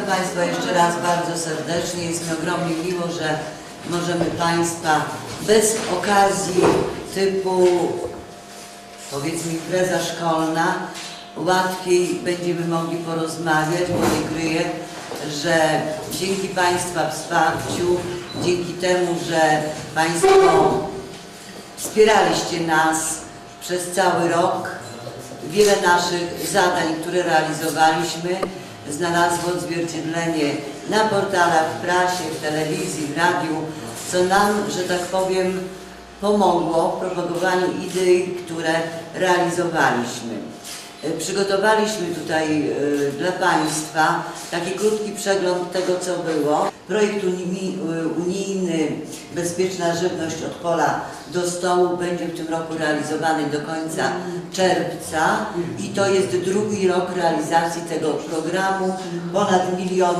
Witam Państwa jeszcze raz bardzo serdecznie. Jest mi ogromnie miło, że możemy Państwa bez okazji typu powiedzmy impreza szkolna łatwiej będziemy mogli porozmawiać, bo nie kryję, że dzięki Państwa wsparciu, dzięki temu, że Państwo wspieraliście nas przez cały rok, wiele naszych zadań, które realizowaliśmy, znalazło odzwierciedlenie na portalach, w prasie, w telewizji, w radiu, co nam, że tak powiem, pomogło w propagowaniu idei, które realizowaliśmy. E, Przygotowaliśmy tutaj e, dla Państwa taki krótki przegląd tego, co było. Projekt e, unijny Bezpieczna żywność od pola do stołu będzie w tym roku realizowany do końca czerwca i to jest drugi rok realizacji tego programu. Ponad milion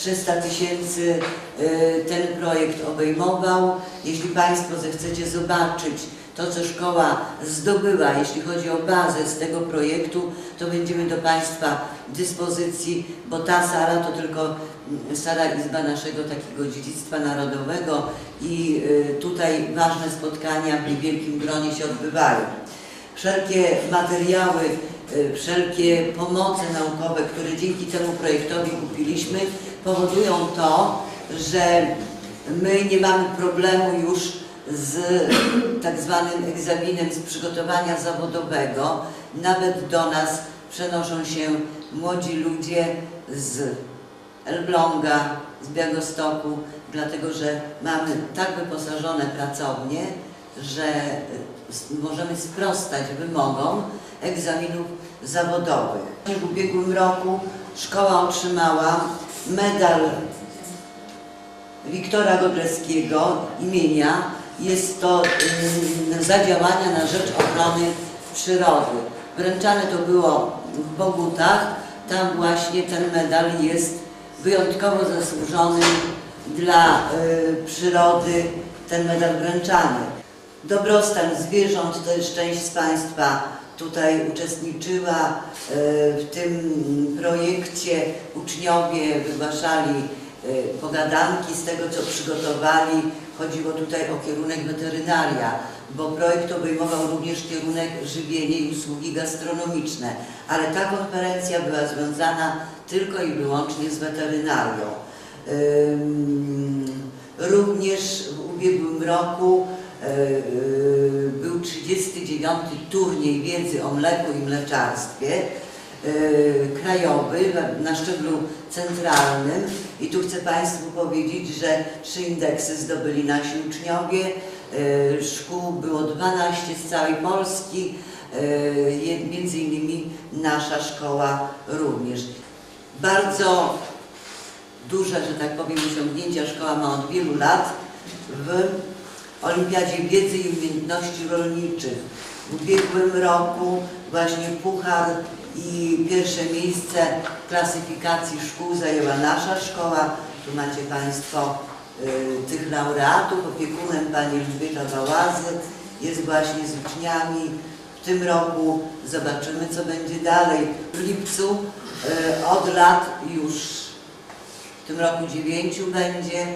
300 tysięcy e, ten projekt obejmował. Jeśli Państwo zechcecie zobaczyć to, co szkoła zdobyła, jeśli chodzi o bazę z tego projektu, to będziemy do Państwa dyspozycji, bo ta sala to tylko mm, sala izba naszego takiego dziedzictwa narodowego i y, tutaj ważne spotkania w niewielkim gronie się odbywają. Wszelkie materiały, y, wszelkie pomoce naukowe, które dzięki temu projektowi kupiliśmy, powodują to, że my nie mamy problemu już z tak zwanym egzaminem z przygotowania zawodowego. Nawet do nas przenoszą się młodzi ludzie z Elbląga, z Białegostoku, dlatego że mamy tak wyposażone pracownie, że możemy sprostać wymogom egzaminów zawodowych. W ubiegłym roku szkoła otrzymała medal Wiktora Godleskiego imienia. Jest to ym, za działania na rzecz ochrony przyrody. Wręczane to było w Bogutach. Tam właśnie ten medal jest wyjątkowo zasłużony dla y, przyrody, ten medal wręczany. Dobrostan zwierząt, to jest część z Państwa tutaj uczestniczyła y, w tym projekcie. Uczniowie wygłaszali y, pogadanki z tego, co przygotowali. Chodziło tutaj o kierunek weterynaria, bo projekt obejmował również kierunek żywienie i usługi gastronomiczne, ale ta konferencja była związana tylko i wyłącznie z weterynarią. Również w ubiegłym roku e, e, był 39. turniej wiedzy o mleku i mleczarstwie e, krajowy na- szczeblu centralnym i tu chcę Państwu powiedzieć, że trzy indeksy zdobyli nasi uczniowie. E, Szkół było 12 z całej Polski, e, między innymi nasza szkoła również. Bardzo duże, że tak powiem, osiągnięcia szkoła ma od wielu lat w Olimpiadzie Wiedzy i Umiejętności Rolniczych. W ubiegłym roku właśnie puchar i pierwsze miejsce w klasyfikacji szkół zajęła nasza szkoła. Tu macie Państwo y, tych laureatów. Opiekunem pani Elżbieta Bałazy jest właśnie z uczniami. W tym roku zobaczymy, co będzie dalej. W lipcu y, od lat już w tym roku dziewięciu będzie.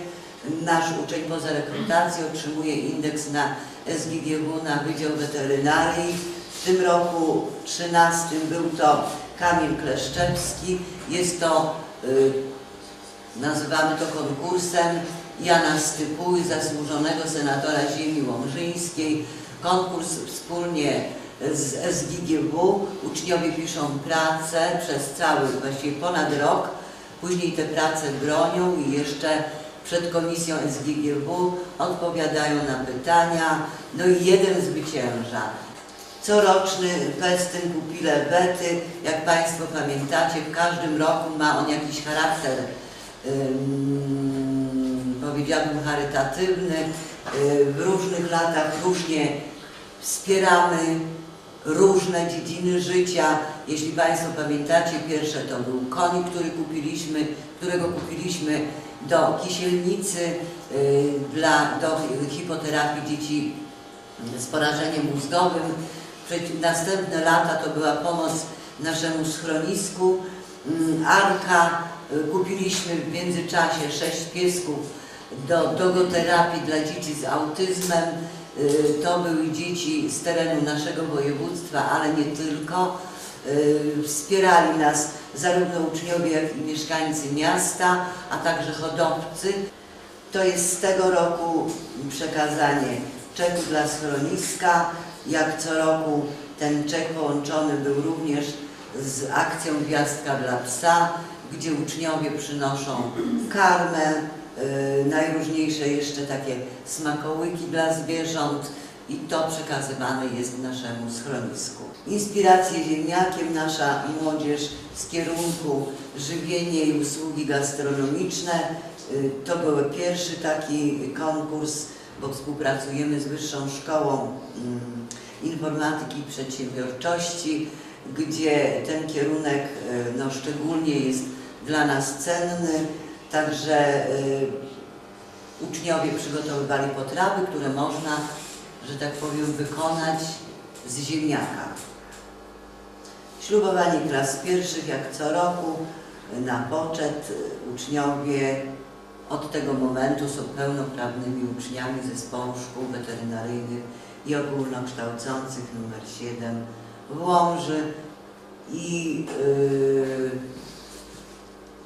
Nasz uczeń poza rekrutacją otrzymuje indeks na SGGW na Wydział Weterynarii. W tym roku 13 był to Kamil Kleszczewski. Jest to, y, nazywamy to konkursem Jana Stypuły, zasłużonego senatora ziemi łomżyńskiej. Konkurs wspólnie z SGGW. Uczniowie piszą pracę przez cały, właściwie ponad rok. Później te prace bronią i jeszcze przed komisją SGGW odpowiadają na pytania. No i jeden zwycięża. Coroczny festyn Pupile Bety, jak Państwo pamiętacie, w każdym roku ma on jakiś charakter, ym, powiedziałabym, charytatywny. Yy, W różnych latach różnie wspieramy różne dziedziny życia. Jeśli Państwo pamiętacie, pierwsze to był konik, który kupiliśmy, którego kupiliśmy do kisielnicy y, dla, do hipoterapii dzieci z porażeniem mózgowym. Następne lata to była pomoc naszemu schronisku, mm, Arka, y, kupiliśmy w międzyczasie sześć piesków do dogoterapii dla dzieci z autyzmem. Y, To były dzieci z terenu naszego województwa, ale nie tylko. Wspierali nas zarówno uczniowie, jak i mieszkańcy miasta, a także hodowcy. To jest z tego roku przekazanie czeku dla schroniska. Jak co roku ten czek połączony był również z akcją Gwiazdka dla psa, gdzie uczniowie przynoszą karmę, y, najróżniejsze jeszcze takie smakołyki dla zwierząt i to przekazywane jest naszemu schronisku. Inspirację ziemniakiem nasza młodzież z kierunku żywienie i usługi gastronomiczne. Y, To był pierwszy taki konkurs, bo współpracujemy z Wyższą Szkołą mm, Informatyki i Przedsiębiorczości, gdzie ten kierunek y, no, szczególnie jest dla nas cenny. Także y, uczniowie przygotowywali potrawy, które można, że tak powiem, wykonać z ziemniaka. Ślubowanie klas pierwszych, jak co roku, na poczet uczniowie. Od tego momentu są pełnoprawnymi uczniami zespołu szkół weterynaryjnych i ogólnokształcących numer 7 w Łomży. I y,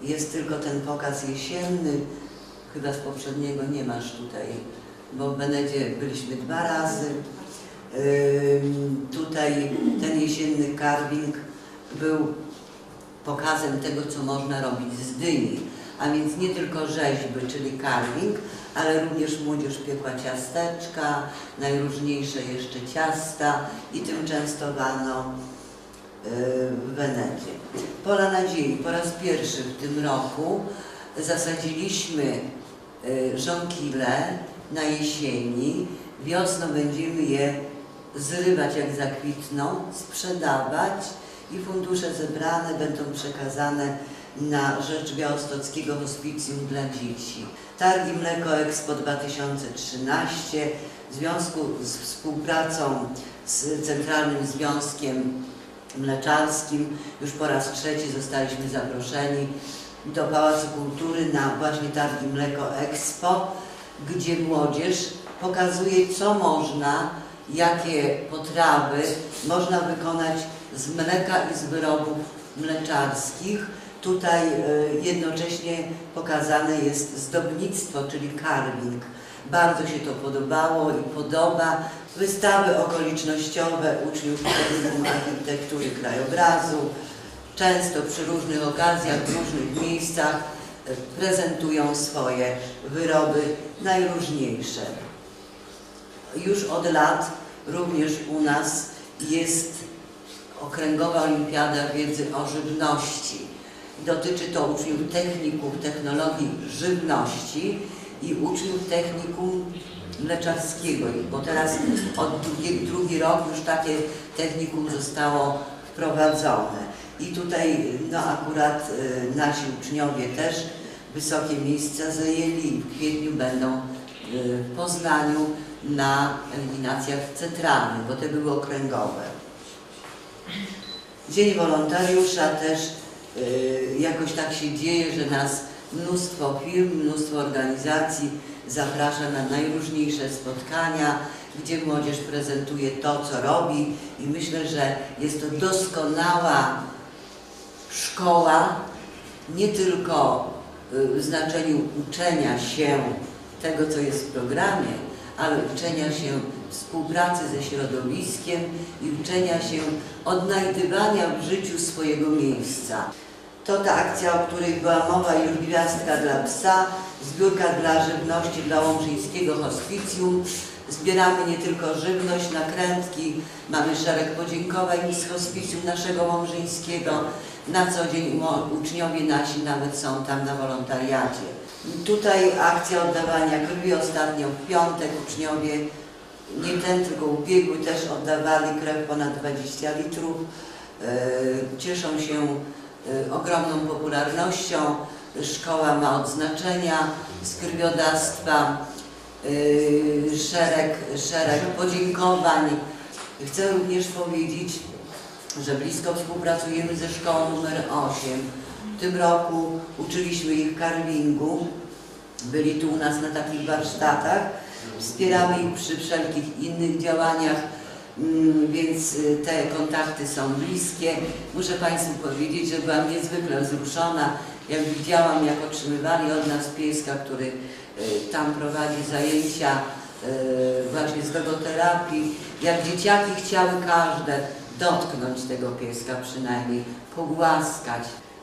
jest tylko ten pokaz jesienny, chyba z poprzedniego nie masz tutaj, bo w Benedzie byliśmy dwa razy. Tutaj ten jesienny carving był pokazem tego, co można robić z dyni. A więc nie tylko rzeźby, czyli carving, ale również młodzież piekła ciasteczka, najróżniejsze jeszcze ciasta i tym częstowano y, w Wenedzie. Pola Nadziei po raz pierwszy w tym roku zasadziliśmy y, żonkile na jesieni. Wiosną będziemy je zrywać jak zakwitną, sprzedawać i fundusze zebrane będą przekazane na rzecz Białostockiego Hospicjum dla Dzieci. Targi Mleko Expo 2013 w związku z współpracą z Centralnym Związkiem Mleczarskim już po raz trzeci zostaliśmy zaproszeni do Pałacu Kultury na właśnie Targi Mleko Expo, gdzie młodzież pokazuje co można, jakie potrawy można wykonać z mleka i z wyrobów mleczarskich. Tutaj e, jednocześnie pokazane jest zdobnictwo, czyli carving. Bardzo się to podobało i podoba. Wystawy okolicznościowe uczniów Technikum Architektury Krajobrazu. Często przy różnych okazjach, w różnych miejscach prezentują swoje wyroby najróżniejsze. Już od lat również u nas jest Okręgowa Olimpiada Wiedzy o Żywności. Dotyczy to uczniów technikum technologii żywności i uczniów technikum mleczarskiego, bo teraz od drugi, drugi rok już takie technikum zostało wprowadzone. I tutaj no akurat y, nasi uczniowie też wysokie miejsca zajęli w kwietniu będą y, w Poznaniu na eliminacjach centralnych, bo te były okręgowe. Dzień wolontariusza też y, jakoś tak się dzieje, że nas mnóstwo firm, mnóstwo organizacji zaprasza na najróżniejsze spotkania, gdzie młodzież prezentuje to, co robi i myślę, że jest to doskonała szkoła, nie tylko y, w znaczeniu uczenia się tego, co jest w programie, ale uczenia się współpracy ze środowiskiem i uczenia się odnajdywania w życiu swojego miejsca. To ta akcja, o której była mowa, już gwiazdka dla psa, zbiórka dla żywności dla Łomżyńskiego Hospicjum. Zbieramy nie tylko żywność, nakrętki, mamy szereg podziękowań z Hospicjum naszego Łomżyńskiego. Na co dzień uczniowie nasi nawet są tam na wolontariacie. Tutaj akcja oddawania krwi ostatnio w piątek uczniowie nie ten, tylko ubiegły też oddawali krew ponad 20 litrów. E, Cieszą się e, ogromną popularnością. Szkoła ma odznaczenia z krwiodawstwa, szereg, szereg podziękowań. Chcę również powiedzieć, że blisko współpracujemy ze szkołą numer 8, W tym roku uczyliśmy ich carvingu. Byli tu u nas na takich warsztatach. Wspieramy ich przy wszelkich innych działaniach, więc y, te kontakty są bliskie. Muszę Państwu powiedzieć, że byłam niezwykle wzruszona, jak widziałam, jak otrzymywali od nas pieska, który y, tam prowadzi zajęcia y, właśnie z logoterapii, jak dzieciaki chciały każde dotknąć tego pieska przynajmniej, pogłaskać.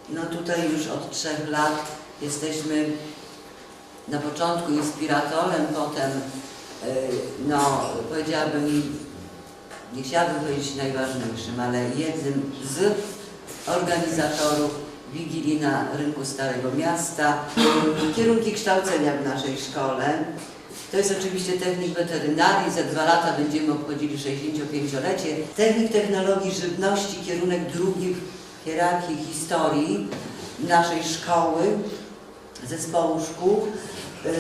No tutaj już od trzech lat jesteśmy na początku inspiratorem, potem no powiedziałabym, nie chciałabym powiedzieć najważniejszym, ale jednym z organizatorów Wigilii na rynku Starego Miasta. Kierunki kształcenia w naszej szkole. To jest oczywiście technik weterynarii, za dwa lata będziemy obchodzili 65-lecie. Technik technologii żywności, kierunek drugi w hierarchii historii naszej szkoły, zespołu szkół. Yy,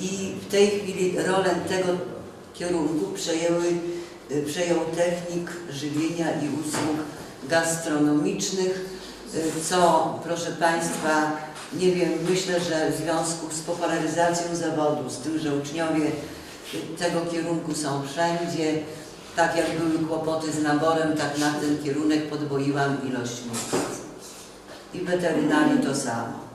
I w tej chwili rolę tego kierunku przejęły, yy, przejął technik żywienia i usług gastronomicznych, yy, co proszę Państwa, nie wiem, myślę, że w związku z popularyzacją zawodu, z tym, że uczniowie tego kierunku są wszędzie, tak jak były kłopoty z naborem, tak na ten kierunek podwoiłam ilość miejsc. I weterynarii to samo.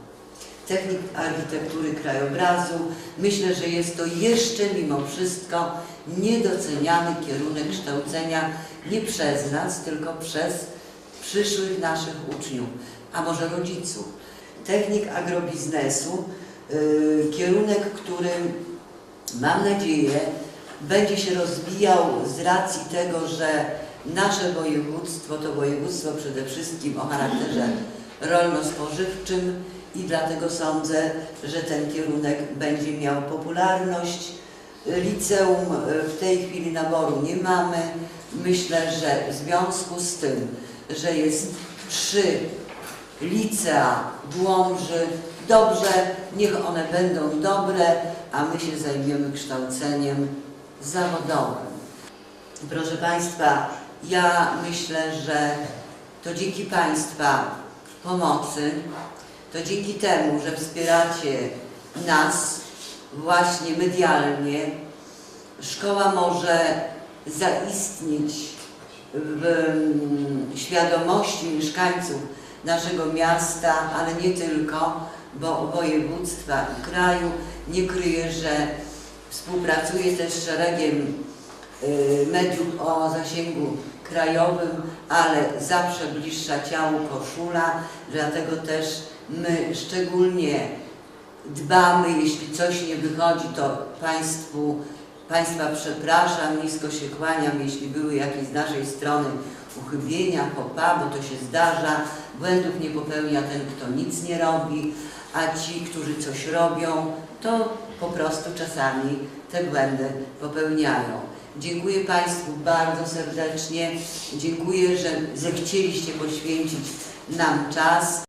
Technik architektury krajobrazu. Myślę, że jest to jeszcze mimo wszystko niedoceniany kierunek kształcenia nie przez nas, tylko przez przyszłych naszych uczniów, a może rodziców. Technik agrobiznesu, yy, kierunek, który mam nadzieję będzie się rozwijał z racji tego, że nasze województwo to województwo przede wszystkim o charakterze rolno-spożywczym i dlatego sądzę, że ten kierunek będzie miał popularność. Liceum e, w tej chwili naboru nie mamy. Myślę, że w związku z tym, że jest trzy licea w Łomży, dobrze, niech one będą dobre, a my się zajmiemy kształceniem zawodowym. Proszę Państwa, ja myślę, że to dzięki Państwa pomocy, to dzięki temu, że wspieracie nas właśnie medialnie, szkoła może zaistnieć w mm, świadomości mieszkańców naszego miasta, ale nie tylko, bo województwa i kraju. Nie kryję, że współpracuję też z szeregiem y, mediów o zasięgu krajowym, ale zawsze bliższa ciału koszula, dlatego też my szczególnie dbamy, jeśli coś nie wychodzi, to Państwu, Państwa przepraszam, nisko się kłaniam, jeśli były jakieś z naszej strony uchybienia, popa, bo to się zdarza, błędów nie popełnia ten, kto nic nie robi, a ci, którzy coś robią, to po prostu czasami te błędy popełniają. Dziękuję Państwu bardzo serdecznie. Dziękuję, że zechcieliście poświęcić nam czas.